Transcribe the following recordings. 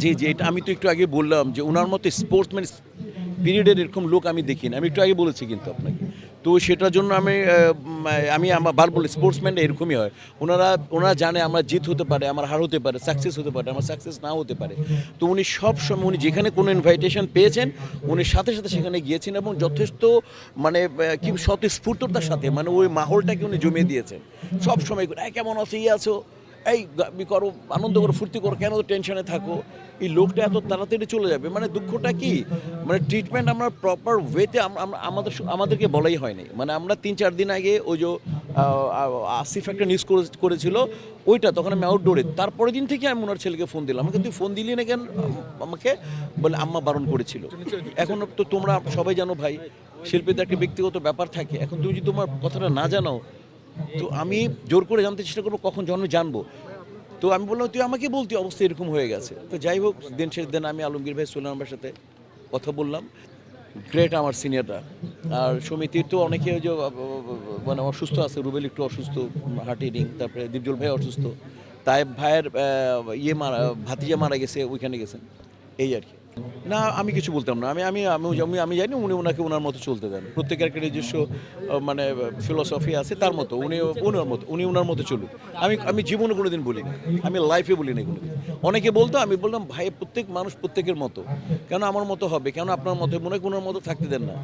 জি জি, এটা আমি তো একটু আগে বললাম যে ওনার মতো স্পোর্টসম্যান পিরিয়ডের এরকম লোক আমি দেখি না আমি একটু আগে বলেছি কিন্তু আপনাকে। তো সেটার জন্য আমি আমি আমার বার বলি স্পোর্টসম্যানটা এরকমই হয়। ওনারা ওনারা জানে আমার জিত হতে পারে, আমার হার হতে পারে সাকসেস হতে পারে, আমার সাকসেস নাও হতে পারে। তো উনি সব সময় উনি যেখানে কোনো ইনভাইটেশন পেয়েছেন, উনি সাথে সাথে সেখানে গিয়েছেন এবং যথেষ্ট মানে কি স্বতঃস্ফূর্ততার সাথে মানে ওই মাহলটাকে উনি জমিয়ে দিয়েছেন। সব সময় কেমন আছো? ইয়ে আছো? এই করো, আনন্দ করো, ফুর্তি করো, কেন টেনশনে থাকো? এই লোকটা এত তাড়াতাড়ি চলে যাবে মানে দুঃখটা কি? মানে ট্রিটমেন্ট আমরা প্রপার ওয়েতে আমাদের আমাদেরকে বলাই হয়নি। মানে আমরা তিন চার দিন আগে ওই যে আসিফ একটা নিউজ করেছিল, ওইটা তখন আমি আউটডোরে তারপরের দিন থেকে আমি ওনার ছেলেকে ফোন দিলাম। আমাকে, তুই ফোন দিলি না কেন? আমাকে বলে, আম্মা বারণ করেছিল। এখন তো তোমরা সবাই জানো ভাই শিল্পীদের একটা ব্যক্তিগত ব্যাপার থাকে। এখন তুমি যদি তোমার কথাটা না জানাও তো আমি জোর করে জানতে চেষ্টা করব কখন জন্মে জানব। তো আমি বললাম, তুই আমাকে বলতি, অবস্থা এরকম হয়ে গেছে। তো যাই হোক, দিন শেষ দিন আমি আলমগীর ভাই সুলাম আমার সাথে কথা বললাম। গ্রেট আমার সিনিয়ররা আর সমিতির তো অনেকে যে মানে অসুস্থ আছে, রুবেল একটু অসুস্থ, হার্ট হিটিং তারপরে দীপজল ভাই অসুস্থ। তাইব ভাইয়ের ইয়ে মারা, ভাতিজা মারা গেছে, ওইখানে গেছেন। এই আর কি। না, আমি কিছু বলতাম না। আমি আমি আমি আমি জানি উনি ওনাকে ওনার মতো চলতে দেন। প্রত্যেকের একটা নিজস্ব মানে ফিলসফি আছে, তার মতো। উনি ওনার মতো, উনি ওনার মতো চলুক। আমি আমি জীবনে কোনো দিন বলি না আমি লাইফে বলি না কোনোদিন। অনেকে বলতো, আমি বললাম, ভাই, প্রত্যেক মানুষ প্রত্যেকের মতো। কেন আমার মতো হবে? কেন আপনার মতো মনে হয় ওনার মতো থাকতে দেন না।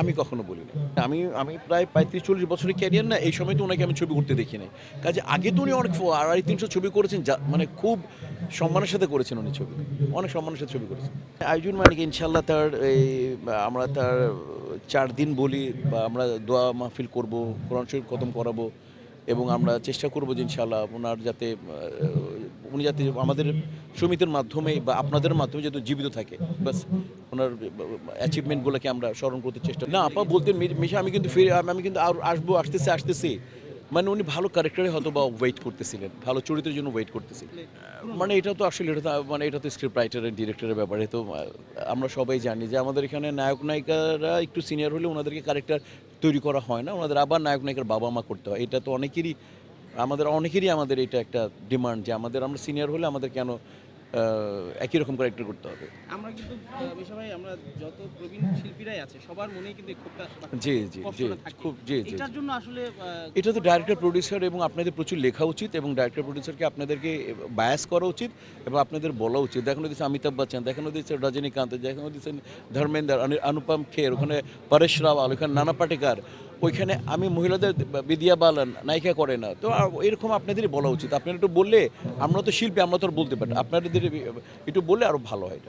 আমি কখনো বলি না আমি আমি প্রায় পঁয়ত্রিশ চল্লিশ বছরের ক্যারিয়ার না, এই সময় তো ওনাকে আমি ছবি করতে দেখি নাই কাজে আগে তো উনি অনেক আড়াই তিনশো ছবি করেছেন, যা মানে খুব সম্মানের সাথে করেছেন উনি ছবি। অনেক সম্মানের সাথে ছবি করেছেন। আয়োজন মানে কি ইনশাল্লাহ তার এই, আমরা তার চার দিন বলি বা আমরা দোয়া মাহফিল করব, কোরআন শরীফ খতম করাবো। এবং আমরা চেষ্টা করব যে ইনশাল্লাহ ওনার যাতে উনি যাতে আমাদের সমিতির মাধ্যমে বা আপনাদের মাধ্যমে যাতে জীবিত থাকে বাস ওনার অ্যাচিভমেন্টগুলোকে আমরা স্মরণ করতে চেষ্টা না, আপা বলতেন মিশা, আমি কিন্তু ফিরে, আমি কিন্তু আর আসব, আসতেছি আসতেছি। মানে উনি ভালো ক্যারেক্টারে হয়তো বা ওয়েট করতেছিলেন, ভালো চরিত্রের জন্য ওয়েট করতেছিলেন। মানে এটা তো আসলে এটা মানে এটা তো স্ক্রিপ্ট রাইটারের ডিরেক্টরের ব্যাপারে তো আমরা সবাই জানি যে আমাদের এখানে নায়ক নায়িকারা একটু সিনিয়র হলে ওনাদেরকে ক্যারেক্টার তৈরি করা হয় না, ওনাদের আবার নায়ক নায়িকার বাবা মা করতে হয়। এটা তো অনেকেরই, আমাদের অনেকেরই আমাদের এটা একটা ডিমান্ড যে আমাদের, আমরা সিনিয়র হলে আমাদের কেন একই রকম ক্যারেক্টার করতে হবে। আমরা কিন্তু আমরা যত প্রবীণ শিল্পীরাই আছে সবার মনেই কিন্তু ক্ষোভটা জি জি জি খুব জি জি এটার জন্য আসলে এটা তো ডাইরেক্টর প্রডিউসার এবং আপনাদের প্রচুর লেখা উচিত এবং ডাইরেক্টর প্রডিউসারকে আপনাদেরকে বায়াস করা উচিত এবং আপনাদের বলা উচিত। দেখানো দিচ্ছে অমিতাভ বচ্চন দেখানো দিচ্ছে রজনীকান্ত দেখানো দিচ্ছেন ধর্মেন্দ্র অনুপম খের ওখানে পরেশ রাওয়াল ওখানে নানা পাটেকার। ওইখানে আমি মহিলাদের বিদিয়া বালান নায়িকা করে না। তো এরকম আপনাদেরই বলা উচিত। আপনারা একটু বললে, আমরা তো শিল্পী, আমরা তো বলতে পারি। আপনাদের একটু বললে আরও ভালো হয়